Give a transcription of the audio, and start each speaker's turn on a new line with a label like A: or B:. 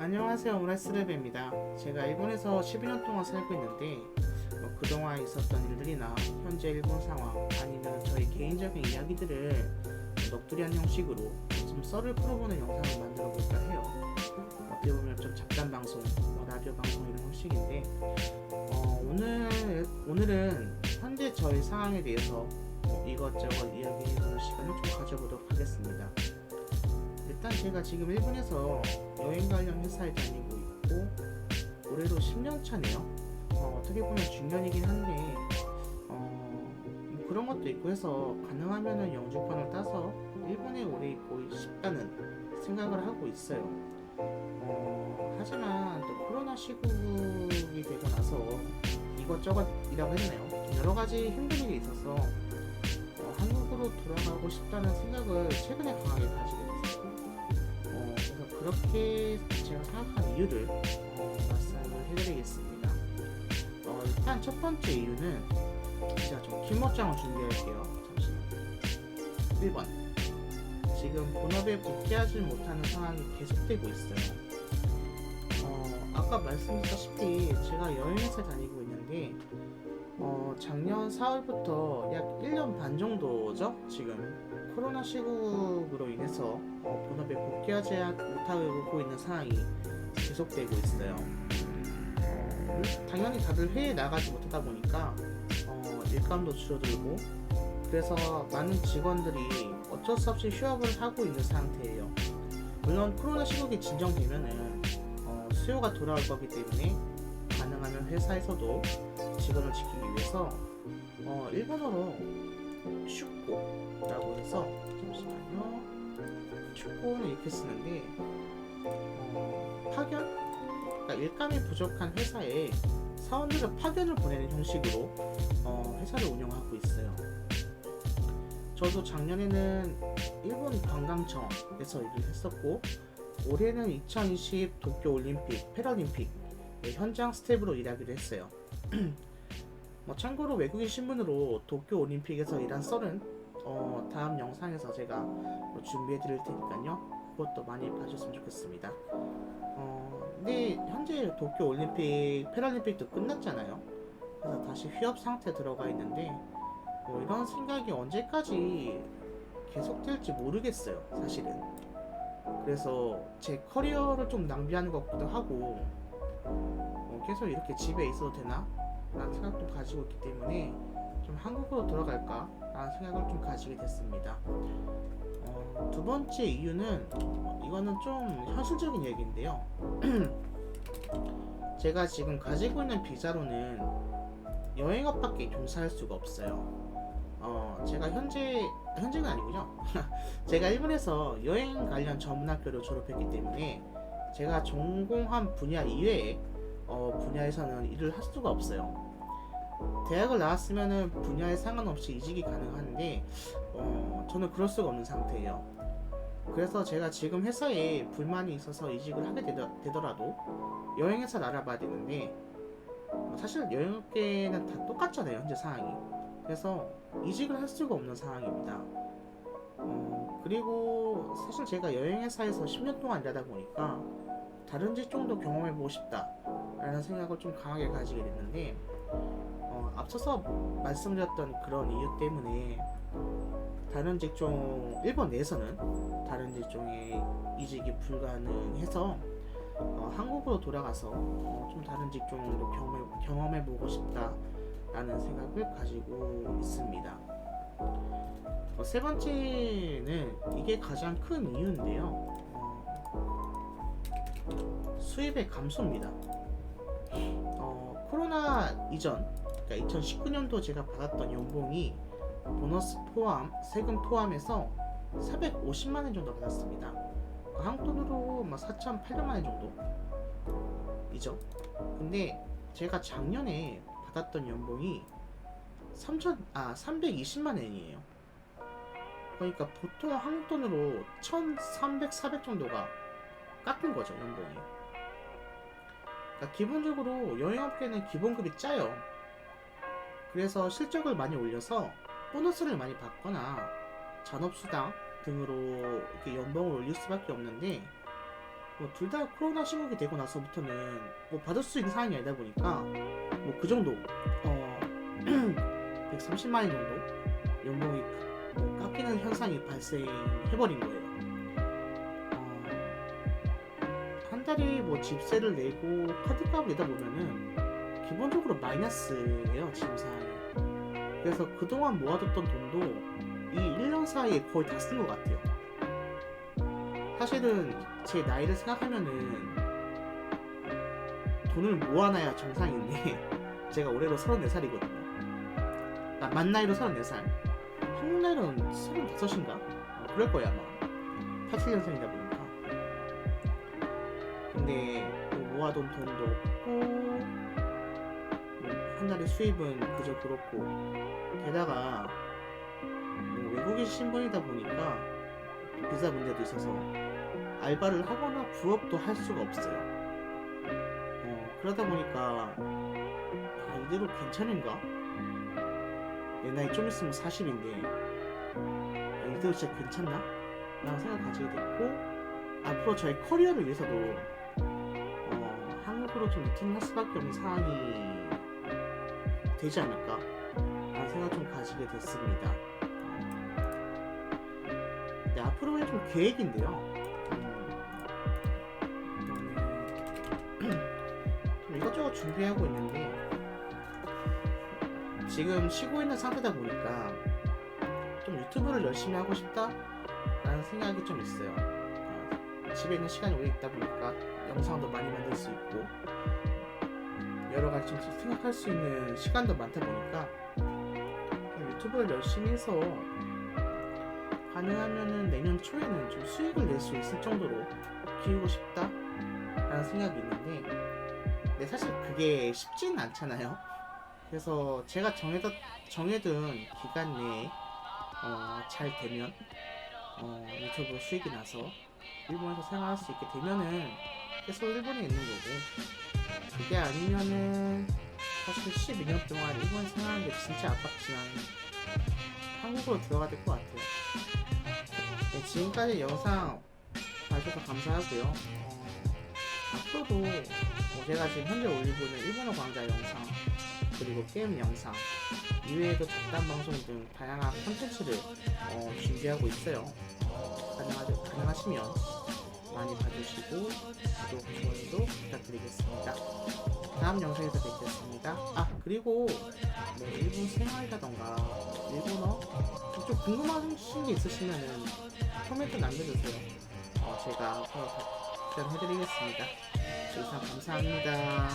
A: 안녕하세요 오라스레베입니다. 제가 일본에서 12년 동안 살고 있는데 뭐 그동안 있었던 일들이나 현재 일본 상황 아니면 저희 개인적인 이야기들을 넋두리한 형식으로 좀 썰을 풀어보는 영상을 만들어 볼까 해요. 어떻게 보면 좀 잡담 방송, 뭐 라디오 방송 이런 형식인데 어, 오늘, 오늘은 현재 저희 상황에 대해서 뭐 이것저것 이야기해보는 시간을 좀 가져보도록 하겠습니다 일단 제가 지금 일본에서 여행 관련 회사에 다니고 있고 올해로 10년 차네요. 어, 떻게 보면 중년이긴 한데 어, 뭐 그런 것도 있고 해서 가능하면은 영주권을 따서 일본에 오래 있고 싶다는 생각을 하고 있어요. 어, 하지만 또 코로나 시국이 되고 나서 이것저것이라고 했네요. 여러 가지 힘든 일이 있어서 어, 한국으로 돌아가고 싶다는 생각을 최근에 강하게 가지게 됐어요. 그렇게 제가 생각한 이유를 어, 말씀을 해드리겠습니다. 어, 일단 첫 번째 이유는 제가 좀 긴멋장을 준비할게요. 잠시만. 1번. 지금 본업에 복귀하지 못하는 상황이 계속되고 있어요. 어, 아까 말씀드렸다시피 제가 여행회사 다니고 있는데 어, 작년 4월부터 약 1년 반 정도죠, 지금. 코로나 시국으로 인해서 어, 본업에 복귀하지 못하고 있는 상황이 계속되고 있어요. 어, 당연히 다들 해외에 나가지 못하다 보니까 어, 일감도 줄어들고 그래서 많은 직원들이 어쩔 수 없이 휴업을 하고 있는 상태예요. 물론 코로나 시국이 진정되면은 어, 수요가 돌아올 거기 때문에 가능하면 회사에서도 직원을 지키기 위해서 어, 일본어로 슈코라고 해서 잠시만요. 슈코는 이렇게 쓰는데 어, 파견? 그러니까 일감이 부족한 회사에 사원들을 파견을 보내는 형식으로 어, 회사를 운영하고 있어요. 저도 작년에는 일본 관광청에서 일을 했었고 올해는 2020 도쿄 올림픽, 패럴림픽 네, 현장 스텝으로 일하기로 했어요. 뭐 참고로 외국인 신분으로 도쿄 올림픽에서 일한 썰은 어, 다음 영상에서 제가 뭐 준비해 드릴 테니까요. 그것도 많이 봐주셨으면 좋겠습니다. 어, 근데 현재 도쿄 올림픽, 패럴림픽도 끝났잖아요. 그래서 다시 휴업 상태 들어가 있는데 뭐 이런 생각이 언제까지 계속될지 모르겠어요, 사실은. 그래서 제 커리어를 좀 낭비하는 것 같기도 하고 어, 계속 이렇게 집에 있어도 되나? 라는 생각도 가지고 있기 때문에 좀 한국으로 돌아갈까? 라는 생각을 좀 가지게 됐습니다. 어, 두 번째 이유는 어, 이거는 좀 현실적인 얘기인데요. 제가 지금 가지고 있는 비자로는 여행업밖에 종사할 수가 없어요. 어, 제가 현재 현재가 아니군요. 제가 일본에서 여행 관련 전문학교를 졸업했기 때문에 제가 전공한 분야 이외에 어, 분야에서는 일을 할 수가 없어요. 대학을 나왔으면은 분야에 상관없이 이직이 가능한데 어, 저는 그럴 수가 없는 상태예요. 그래서 제가 지금 회사에 불만이 있어서 이직을 하게 되더, 되더라도 여행회사 알아봐야 되는데 어, 사실 여행업계는 다 똑같잖아요 현재 상황이. 그래서 이직을 할 수가 없는 상황입니다. 어, 그리고 사실 제가 여행회사에서 10년 동안 일하다 보니까 다른 직종도 경험해보고 싶다 라는 생각을 좀 강하게 가지게 됐는데 어, 앞서서 말씀드렸던 그런 이유 때문에 다른 직종 일본 내에서는 다른 직종의 이직이 불가능해서 어, 한국으로 돌아가서 어, 좀 다른 직종도 경험해, 경험해 보고 싶다라는 생각을 가지고 있습니다. 어, 세 번째는 이게 가장 큰 이유인데요. 어, 수입의 감소입니다. 어, 코로나 이전, 그러니까 2019년도 제가 받았던 연봉이 보너스 포함, 세금 포함해서 450만 원 정도 받았습니다. 그 한국 돈으로 뭐 4,800만 원 정도이죠. 근데 제가 작년에 받았던 연봉이 3천 아 320만 원이에요. 그러니까 보통 한국 돈으로 1,300, 400 정도가 깎은 거죠 연봉이. 그러니까 기본적으로 여행업계는 기본급이 짜요. 그래서 실적을 많이 올려서 보너스를 많이 받거나 잔업수당 등으로 이렇게 연봉을 올릴 수밖에 없는데 뭐 둘 다 코로나 시국이 되고 나서부터는 뭐 받을 수 있는 상황이 아니다 보니까 뭐 그 정도 어 130만 원 정도 연봉이 깎이는 현상이 발생해버린 거예요. 달에 뭐 집세를 내고 카드값을 내다 보면은 기본적으로 마이너스예요 상황이. 그래서 그동안 모아뒀던 돈도 이 1년 사이에 거의 다 쓴 것 같아요. 사실은 제 나이를 생각하면은 돈을 모아놔야 정상인데 제가 올해로 34살이거든요. 아, 만 나이로 34살. 한국 나이로는 35인가? 어, 그럴 거야 아마. 87년생이다 보니까. 근데 또 모아둔 돈도 없고 뭐한 달에 수입은 그저 그렇고 게다가 뭐 외국인 신분이다 보니까 비자 문제도 있어서 알바를 하거나 부업도 할 수가 없어요. 어, 그러다 보니까 아, 이대로 괜찮은가? 내 나이 좀 있으면 40인데 아, 이대로 진짜 괜찮나? 라는 생각을 가지게 됐고 앞으로 저의 커리어를 위해서도 어, 한국으로 좀 리턴을 할 수밖에 없는 상황이 되지 않을까? 라는 생각을 좀 가지게 됐습니다. 네, 앞으로의 좀 계획인데요. 음, 좀 이것저것 준비하고 있는데 지금 쉬고 있는 상태다 보니까 좀 유튜브를 열심히 하고 싶다라는 생각이 좀 있어요. 어, 집에 있는 시간이 오래 있다 보니까 영상도 많이 만들 수 있고 여러 가지 좀 생각할 수 있는 시간도 많다 보니까 좀 유튜브를 열심히 해서 가능하면은 내년 초에는 좀 수익을 낼 수 있을 정도로 키우고 싶다라는 생각이 있는데 근데 사실 그게 쉽지는 않잖아요. 그래서 제가 정해뒀, 정해둔 기간 내에 어, 잘 되면 어, 유튜브 수익이 나서 일본에서 생활할 수 있게 되면은 계속 일본에 있는 거고 그게 아니면은 사실 12년 동안 일본 생활하는 게 진짜 아깝지만 한국으로 들어가야 될 것 같아요. 네, 지금까지 영상 봐주셔서 감사하고요. 어, 앞으로도 뭐 제가 지금 현재 올리고 있는 일본어 강좌 영상 그리고 게임 영상 이외에도 잡담 방송 등 다양한 콘텐츠를 어, 준비하고 있어요. 가능하, 가능하시면 많이 봐주시고 구독, 좋아요도 부탁드리겠습니다. 다음 영상에서 뵙겠습니다. 아 그리고 뭐 일본 생활이라던가 일본어 좀 궁금하신 게 있으시면은 코멘트 남겨주세요. 어, 제가 답변해드리겠습니다. 이상 감사합니다.